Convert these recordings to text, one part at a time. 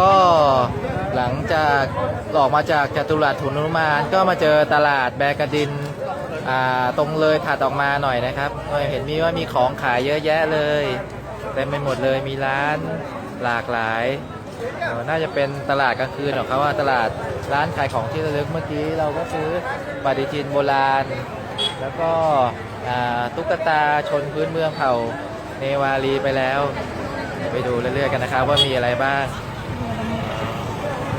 ก็หลังจากออกมาจากจตุรัสถุนุมานก็มาเจอตลาดแบกระดินอ่าตรงเลยถัดออกมาหน่อยนะครับเห็นมีว่ามีของขายเยอะแยะเลยเต็มไปหมดเลยมีร้านหลากหลาย น่าจะเป็นตลาดกลางคืนหรอกครับว่าตลาดร้านขายของที่ระลึกเมื่อกี้เราก็ซื้อปฏิทินโบราณ แล้วก็อ่าตุ๊กตาชนพื้นเมืองเผ่าเนวารีไปแล้ว ไปดูเรื่อยๆกันนะครับว่ามีอะไรบ้าง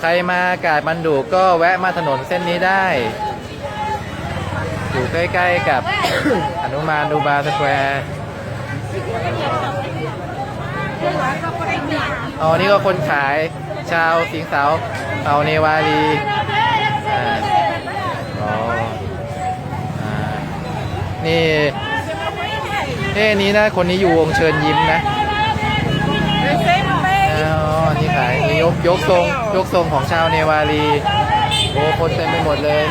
ใครมากาดมันดูก็แวะมาถนนเส้นนี้ได้ อยู่ใกล้ ๆ กับ อนุมานดูบาสแควร์อ๋อนี่ก็คนขายชาวสิงสาเสาเนวารีนี่เอ้นี้นะ คนนี้อยู่วงเชิญยิ้มนะ อ๋อ นี่ขา ยกทรงยกทรงของชาวเนวารีโอ้คนเต็มไปหมดเลย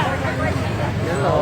โอ้